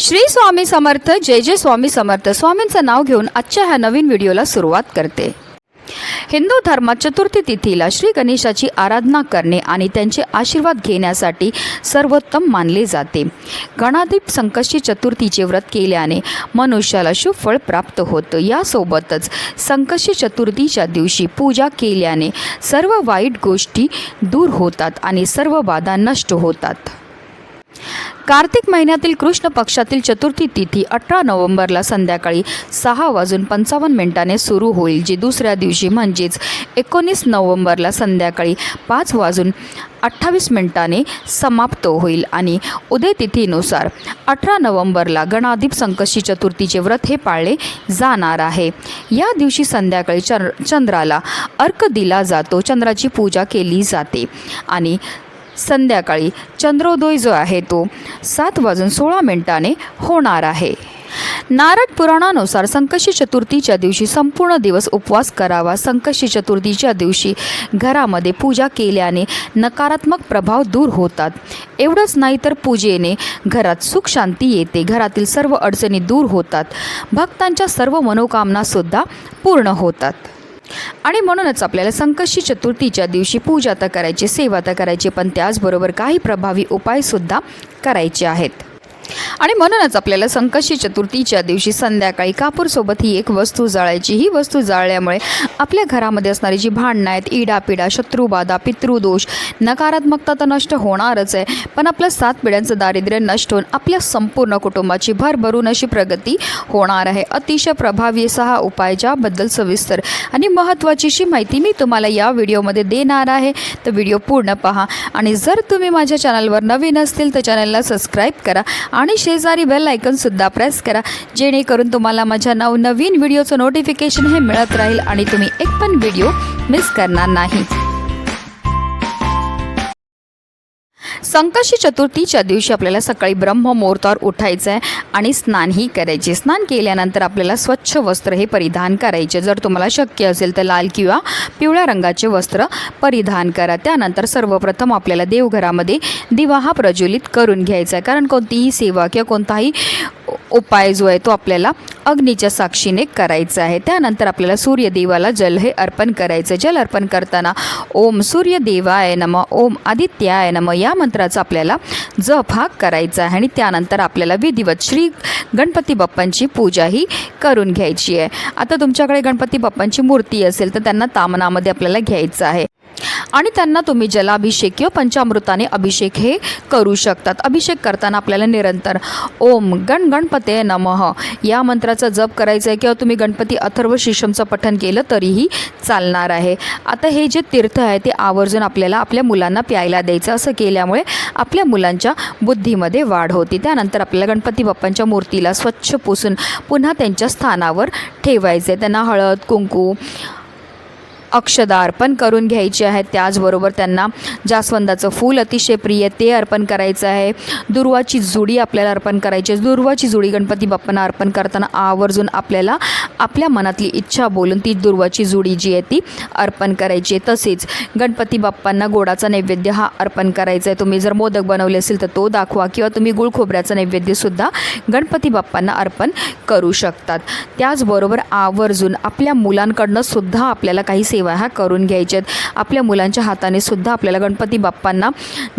श्री स्वामी समर्थ जय जय स्वामी समर्थ. स्वामींचं नाव घेऊन आजच्या ह्या नवीन व्हिडिओला सुरुवात करते. हिंदू धर्मात चतुर्थी तिथीला श्री गणेशाची आराधना करणे आणि त्यांचे आशीर्वाद घेण्यासाठी सर्वोत्तम मानले जाते. गणाधीप संकष्टी चतुर्थीचे व्रत केल्याने मनुष्याला शुभफळ प्राप्त होतं. यासोबतच संकष्टी चतुर्थीच्या दिवशी पूजा केल्याने सर्व वाईट गोष्टी दूर होतात आणि सर्व बाधा नष्ट होतात. कार्तिक महिन्यातील कृष्ण पक्षातील चतुर्थी तिथी अठरा नोव्हेंबरला संध्याकाळी सहा वाजून पंचावन्न मिनिटाने सुरू होईल जी दुसऱ्या दिवशी म्हणजेच एकोणीस नोव्हेंबरला संध्याकाळी पाच वाजून अठ्ठावीस मिनिटाने समाप्त होईल. आणि उदय तिथीनुसार अठरा नोव्हेंबरला गणाधीप संकष्टी चतुर्थीचे व्रत हे पाळले जाणार आहे. या दिवशी संध्याकाळी चंद्राला अर्क दिला जातो चंद्राची पूजा केली जाते. आणि संध्याकाळी चंद्रोदय जो आहे तो सात वाजून सोळा मिनिटाने होणार आहे. नारद पुराणानुसार संकष्टी चतुर्थीच्या दिवशी संपूर्ण दिवस उपवास करावा. संकष्टी चतुर्थीच्या दिवशी घरामध्ये पूजा केल्याने नकारात्मक प्रभाव दूर होतात. एवढंच नाही तर पूजेने घरात सुख शांती येते. घरातील सर्व अडचणी दूर होतात. भक्तांच्या सर्व मनोकामनासुद्धा पूर्ण होतात. आणि म्हणूनच आपल्याला संकष्टी चतुर्थीच्या दिवशी पूजा तर करायची सेवा तर करायची पण त्याचबरोबर काही प्रभावी उपायसुद्धा करायचे आहेत. आणि म्हणूनच आपल्याला संकष्टी चतुर्थीच्या दिवशी संध्याकाळी कापूरसोबत ही एक वस्तू जाळायची. ही वस्तू जाळल्यामुळे आपल्या घरामध्ये असणारी जी भांडणं आहेत इडापिडा शत्रुबाधा पितृदोष नकारात्मकता तर नष्ट होणारच आहे. पण आपल्या सात पिढ्यांचं दारिद्र्य नष्ट होऊन आपल्या संपूर्ण कुटुंबाची भरभरून अशी प्रगती होणार आहे. अतिशय प्रभावी असा हा उपाय ज्याबद्दल सविस्तर आणि महत्त्वाची अशी माहिती मी तुम्हाला या व्हिडिओमध्ये देणार आहे. तर व्हिडिओ पूर्ण पहा आणि जर तुम्ही माझ्या चॅनलवर नवीन असतील तर चॅनलला सबस्क्राईब करा आणि शेजारी बेल आयकनसुद्धा प्रेस करा. जेणेकरून तुम्हाला माझ्या नवनवीन व्हिडिओचं नोटिफिकेशन हे मिळत राहील आणि तुम्ही एक पण व्हिडिओ मिस करणार नाही. संकष्टी चतुर्थीच्या दिवशी आपल्याला सकाळी ब्रह्ममुहूर्तावर उठायचं आहे आणि स्नानही करायचे. स्नान केल्यानंतर आपल्याला स्वच्छ वस्त्र हे परिधान करायचे. जर तुम्हाला शक्य असेल तर लाल किंवा पिवळ्या रंगाचे वस्त्र परिधान करा. त्यानंतर सर्वप्रथम आपल्याला देवघरामध्ये दिवा हा प्रज्वलित करून घ्यायचा आहे. कारण कोणतीही सेवा किंवा कोणताही उपाय जो आहे तो आपल्याला अग्नीच्या साक्षीने करायचा आहे. त्यानंतर आपल्याला सूर्यदेवाला जल हे अर्पण करायचं जल अर्पण करताना ओम सूर्यदेवाय नम ओम आदित्याय नम या मंत्राचा आपल्याला जप हा करायचा आहे. आणि त्यानंतर आपल्याला विधिवत श्री गणपती बाप्पांची पूजा ही करून घ्यायची आहे. आता तुमच्याकडे गणपती बाप्पांची मूर्ती असेल तर त्यांना तामनामध्ये आपल्याला घ्यायचं आहे. आणि त्यांना तुम्ही जलाभिषेक किंवा पंचामृताने अभिषेक हे करू शकतात. अभिषेक करताना आपल्याला निरंतर ओम गण गणपते नमः. या मंत्राचा जप करायचा आहे किंवा तुम्ही गणपती अथर्व शिशमचं पठन केलं तरीही चालणार आहे. आता हे जे तीर्थ आहे ते आवर्जून आपल्याला आपल्या मुलांना प्यायला द्यायचं. असं केल्यामुळे आपल्या मुलांच्या बुद्धीमध्ये वाढ होती. त्यानंतर आपल्याला गणपती बाप्पांच्या मूर्तीला स्वच्छ पुसून पुन्हा त्यांच्या स्थानावर ठेवायचे त्यांना हळद कुंकू अक्षदा अर्पण करून घ्यायचे आहेत. त्याचबरोबर त्यांना जास्वंदाचं फूल अतिशय प्रिय ते अर्पण करायचं आहे. दुर्वाची जुडी आपल्याला अर्पण करायची आहे. दुर्वाची जुडी गणपती बाप्पांना अर्पण करताना आवर्जून आपल्याला आपल्या मनातली इच्छा बोलून ती दुर्वाची जुडी जी आहे ती अर्पण करायची आहे. तसेच गणपती बाप्पांना गोडाचा नैवेद्य हा अर्पण करायचा आहे. तुम्ही जर मोदक बनवले असेल तर तो दाखवा किंवा तुम्ही गुळ खोबऱ्याचा नैवेद्यसुद्धा गणपती बाप्पांना अर्पण करू शकतात. त्याचबरोबर आवर्जून आपल्या मुलांकडनं सुद्धा आपल्याला काही सेवा ह्या करून घ्यायच्यात आपल्या मुलांच्या हाताने सुद्धा आपल्याला गणपती बाप्पांना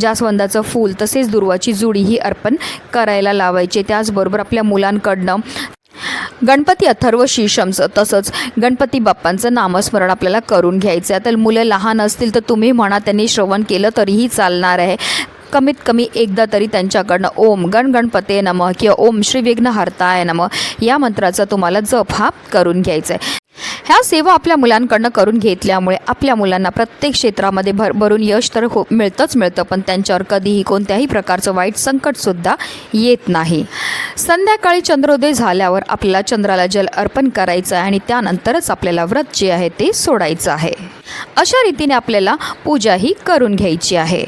जास्वंदाचं फूल तसेच दुर्वाची जुडी ही अर्पण करायला लावायचे. त्याचबरोबर आपल्या मुलांकडनं गणपती अथर्व शीर्षमचं तसंच गणपती बाप्पांचं नामस्मरण आपल्याला करून घ्यायचं आहे तर मुलं लहान असतील तर तुम्ही म्हणा त्यांनी श्रवण केलं तरीही चालणार आहे. कमीत कमी एकदा तरी त्यांच्याकडनं ओम गण गणपते नम किंवा ओम श्री विघ्न हरताय नम या मंत्राचा तुम्हाला जप हा करून घ्यायचा आहे ह्या सेवा आपल्या मुलांकडनं करून घेतल्यामुळे आपल्या मुलांना प्रत्येक क्षेत्रामध्ये भरभरून यश तर हो मिळतंच मिळतं पण त्यांच्यावर कधीही कोणत्याही प्रकारचं वाईट संकटसुद्धा येत नाही. संध्याकाळी चंद्रोदय झाल्यावर आपल्याला चंद्राला जल अर्पण करायचं आहे आणि त्यानंतरच आपल्याला व्रत जे आहे ते सोडायचं आहे. अशा रीतीने आपल्याला पूजाही करून घ्यायची आहे.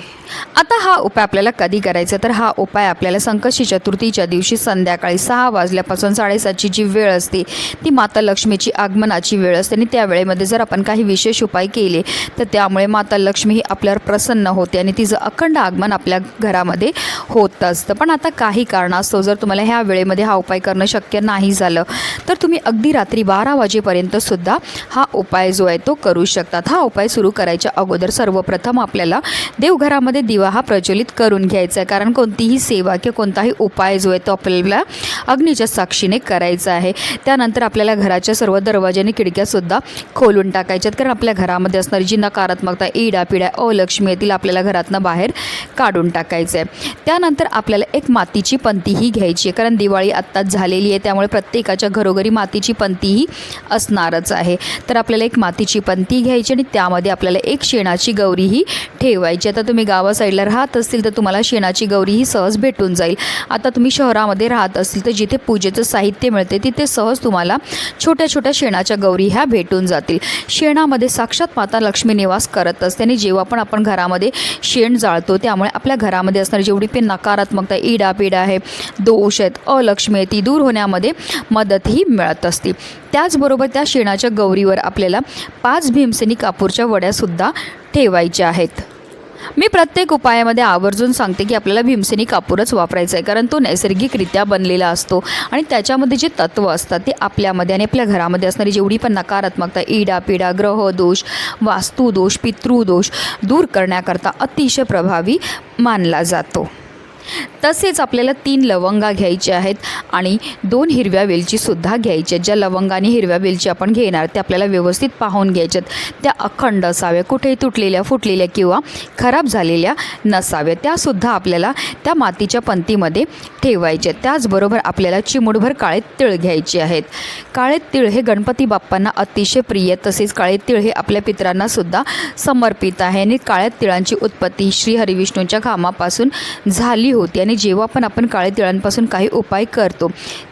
आता हा उपाय आपल्याला कधी करायचा? तर हा उपाय आपल्याला संकष्टी चतुर्थीच्या दिवशी संध्याकाळी सहा वाजल्यापासून साडेसातची जी वेळ असते ती माता लक्ष्मीची आगमनाची वेळ असते. आणि त्या वेळेमध्ये जर आपण काही विशेष उपाय केले तर त्यामुळे माता लक्ष्मी ही आपल्यावर प्रसन्न होते आणि तिचं अखंड आगमन आपल्या घरामध्ये होत असतं. पण आता काही कारणास्तव जर तुम्हाला ह्या वेळेमध्ये हा उपाय करणं शक्य नाही झालं तर तुम्ही अगदी रात्री बारा वाजेपर्यंत सुद्धा हा उपाय जो आहे तो करू शकतात. हा उपाय सुरू करायच्या अगोदर सर्वप्रथम आपल्याला देवघरामध्ये दिवा हा प्रज्वलित करून घ्यायचा आहे. कारण कोणतीही सेवा किंवा कोणताही उपाय जो आहे तो आपल्याला अग्नीच्या साक्षीने करायचा आहे. त्यानंतर आपल्याला घराच्या सर्व दरवाजे आणि खिडक्यासुद्धा खोलून टाकायच्यात. कारण आपल्या घरामध्ये असणारी जी नकारात्मकता इडा पिढ्या अलक्ष्मी येतील आपल्याला घरातनं बाहेर काढून टाकायचं आहे. त्यानंतर आपल्याला एक मातीची पंतीही घ्यायची आहे. कारण दिवाळी आत्ताच झालेली आहे त्यामुळे प्रत्येकाच्या घरोघरी मातीची पंतीही असणारच आहे. तर आपल्याला एक मातीची पंती घ्यायची आणि त्यामध्ये आपल्याला एक शेणाची गौरीही ठेवायची आता तुम्ही गावात गावा साईडला राहत असतील तर तुम्हाला शेणाची गौरी ही सहज भेटून जाईल. आता तुम्ही शहरामध्ये राहत असतील तर जिथे पूजेचं साहित्य मिळते तिथे सहज तुम्हाला छोट्या छोट्या शेणाच्या गौरी ह्या भेटून जातील. शेणामध्ये साक्षात माता लक्ष्मी निवास करत असते आणि जेव्हा पण आपण घरामध्ये शेण जाळतो त्यामुळे आपल्या घरामध्ये असणारी जेवढी पण नकारात्मकता इडापिडा आहे दोष आहेत अलक्ष्मी आहे ती दूर होण्यामध्ये मदतही मिळत असते. त्याचबरोबर त्या शेणाच्या गौरीवर आपल्याला पाच भीमसेनी कापूरच्या वड्यासुद्धा ठेवायच्या आहेत. मी प्रत्येक उपायामध्ये आवर्जून सांगते की आपल्याला भीमसेनी कापूरच वापरायचा आहे कारण तो नैसर्गिकरित्या बनलेला असतो. आणि त्याच्यामध्ये जे तत्त्व असतात ते आपल्यामध्ये आणि आपल्या घरामध्ये असणारी जेवढी पण नकारात्मकता इडा पिडा ग्रह दोष वास्तुदोष पितृदोष दूर करण्याकरता अतिशय प्रभावी मानला जातो. तसेच आपल्याला तीन लवंगा घ्यायच्या आहेत आणि दोन हिरव्या वेलचीसुद्धा घ्यायच्या आहेत. ज्या लवंगा आणि हिरव्या वेलची आपण घेणार त्या आपल्याला व्यवस्थित पाहून घ्यायच्यात त्या अखंड असाव्या कुठेही तुटलेल्या फुटलेल्या किंवा खराब झालेल्या नसाव्या. त्यासुद्धा आपल्याला त्या मातीच्या पंतीमध्ये ठेवायच्या त्याचबरोबर आपल्याला चिमुडभर काळे तिळ घ्यायचे आहेत. काळे तिळ हे गणपती बाप्पांना अतिशय प्रिय तसेच काळे तिळ हे आपल्या पितरांना सुद्धा समर्पित आहे. आणि काळ्या तिळांची उत्पत्ती श्री हरिविष्णूच्या घामापासून झाली होती. आणि आणि जेव्हा पण आपण काळे तिळांपासून काही उपाय करतो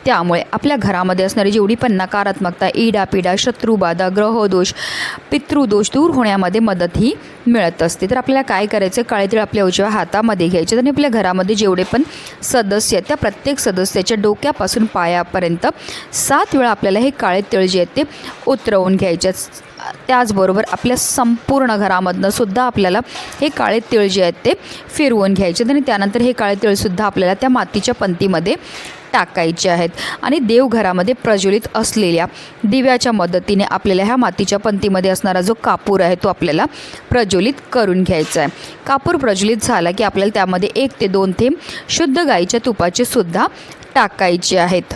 त्यामुळे आपल्या घरामध्ये असणारी जेवढी पण नकारात्मकता इडापिडा शत्रुबाधा ग्रहदोष पितृदोष दूर होण्यामध्ये मदत ही मिळत असते. तर आपल्याला काय करायचं? काळे तिळ आपल्या उजव्या हातामध्ये घ्यायचे. आणि आपल्या घरामध्ये जेवढे पण सदस्य आहेत त्या प्रत्येक सदस्याच्या डोक्यापासून पायापर्यंत सात वेळा आपल्याला हे काळे तिळ जे आहेत ते उतरवून घ्यायचे. आहेत. त्याचबरोबर आपल्या संपूर्ण घरामधनं सुद्धा आपल्याला हे काळे तिळ जे आहेत ते फिरवून घ्यायचे आहेत आणि त्यानंतर हे काळे तिळसुद्धा आपल्याला त्या मातीच्या पंतीमध्ये टाकायचे आहेत. आणि देवघरामध्ये प्रज्वलित असलेल्या दिव्याच्या मदतीने आपल्याला ह्या मातीच्या पंतीमध्ये असणारा जो कापूर आहे तो आपल्याला प्रज्वलित करून घ्यायचा आहे. कापूर प्रज्वलित झाला की आपल्याला त्यामध्ये एक ते दोन थेंब शुद्ध गाईच्या तुपाचे सुद्धा टाकायचे आहेत.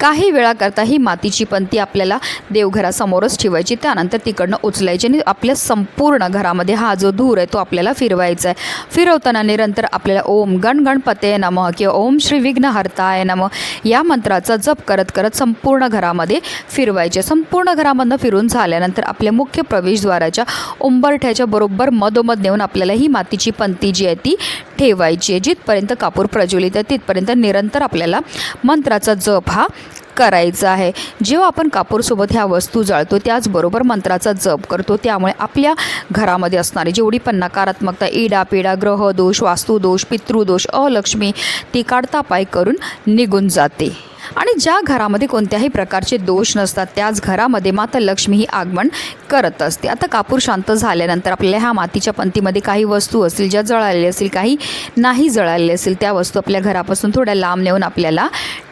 काही वेळाकरता ही मातीची पंती आपल्याला देवघरासमोरच ठेवायची. त्यानंतर तिकडनं उचलायची आणि आपल्या संपूर्ण घरामध्ये हा जो धूर आहे तो आपल्याला फिरवायचा आहे. फिरवताना निरंतर आपल्याला ओम गण गणपते नमः किंवा ओम श्री विघ्नहर्ताय नमः या मंत्राचा जप करत करत संपूर्ण घरामध्ये फिरवायचे. संपूर्ण घरामधनं फिरून झाल्यानंतर आपल्या मुख्य प्रवेशद्वाराच्या उंबरठ्याच्या बरोबर मधोमध नेऊन आपल्याला ही मातीची पंती जी आहे ती ठेवायची आहे. जिथपर्यंत कापूर प्रज्वलित आहे तिथपर्यंत निरंतर आपल्याला मंत्राचा जप हा करायचा आहे. जेव्हा आपण कापूरसोबत ह्या वस्तू जाळतो त्याचबरोबर मंत्राचा जप करतो त्यामुळे आपल्या घरामध्ये असणारी जेवढी पण नकारात्मकता इडा पिडा ग्रहदोष वास्तुदोष पितृदोष अलक्ष्मी ती काढता पाय करून निघून जाते. आणि ज्या घरामध्ये कोणत्याही प्रकारचे दोष नसतात त्याच घरामध्ये माता लक्ष्मी ही आगमन करत असते. आता कापूर शांत झाल्यानंतर आपल्याला ह्या मातीच्या पंतीमध्ये काही वस्तू असतील ज्या जळालेल्या असतील काही नाही जळालेल्या असतील त्या वस्तू आपल्या घरापासून थोड्या लांब नेऊन आपल्याला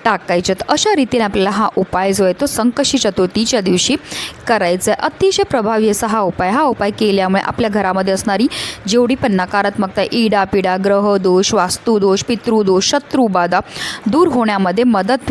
टाकायच्यात. अशा रीतीने आपल्याला हा उपाय जो आहे तो संकष्टी चतुर्थीच्या दिवशी करायचा आहे. अतिशय प्रभावी असा हा उपाय हा उपाय केल्यामुळे आपल्या घरामध्ये असणारी जेवढी पण नकारात्मकता इडा पिडा ग्रहदोष वास्तुदोष पितृदोष शत्रुबाधा दूर होण्यामध्ये मदत